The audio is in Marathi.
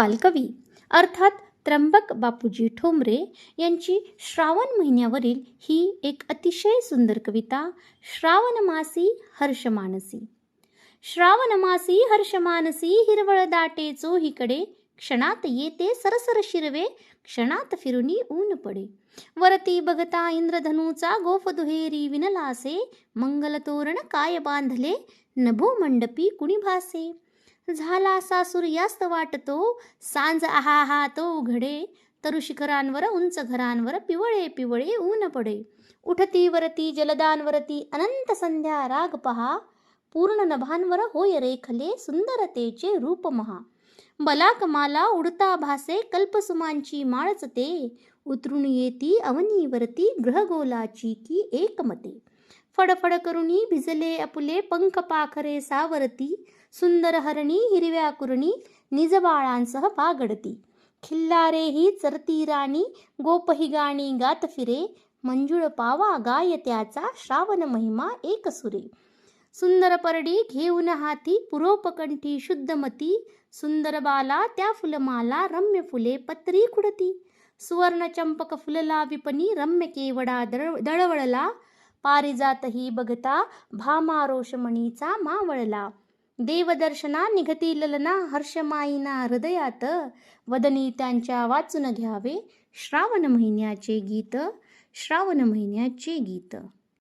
बालकवी अर्थात त्र्यंबक बापूजी ठोंबरे यांची श्रावण महिन्यावरील ही एक अतिशय सुंदर कविता श्रावण मासी हर्षमानसी श्रावण मासी हर्षमानसी हिरवळ दाटे चोहीकडे. क्षणात येते सरसर शिरवे क्षणात फिरुनी ऊन पडे. वरती बघता इंद्रधनूचा गोफ दुहेरी विनलासे. मंगल तोरण काय बांधले नभो मंडपी कुणी भासे. झाला सासूर यास्त वाटतो सांज आहा हा तो उघडे तरु शिखरांवर उंच घरांवर पिवळे पिवळे ऊन पडे. उठती वरती जलदांवरती अनंत संध्या राग पहा. पूर्ण नभांवर होय रेखले सुंदरतेचे रूप महा. बलाकमाला उडता भासे कल्पसुमांची माळच ते. उतरून येती अवनीवरती ग्रहगोलाची की एकमते. फडफड करुणी भिजले अपुले पंख पाखरे सावरती सुंदर हरणी हिरव्या कुरणी निजबाळांसह पागडती. खिल्लारे ही चरती राणी गोपही गाणी गात फिरे मंजुळ पावा गाय त्याचा श्रावण महिमा एक सुरे. सुंदर परडी घेऊन हाती पुरोपकंठी शुद्धमती सुंदर बाला त्या फुलमाला रम्य फुले पत्री खुडती. सुवर्ण चंपक फुलला विपणी रम्य केवडा दळ दळवळला पारिजातही बघता भामारोषमणीचा मावळला. देवदर्शना निघती ललना हर्षमाईना हृदयात. वदनी त्यांच्या वाचून घ्यावे श्रावण महिन्याचे गीत श्रावण महिन्याचे गीत.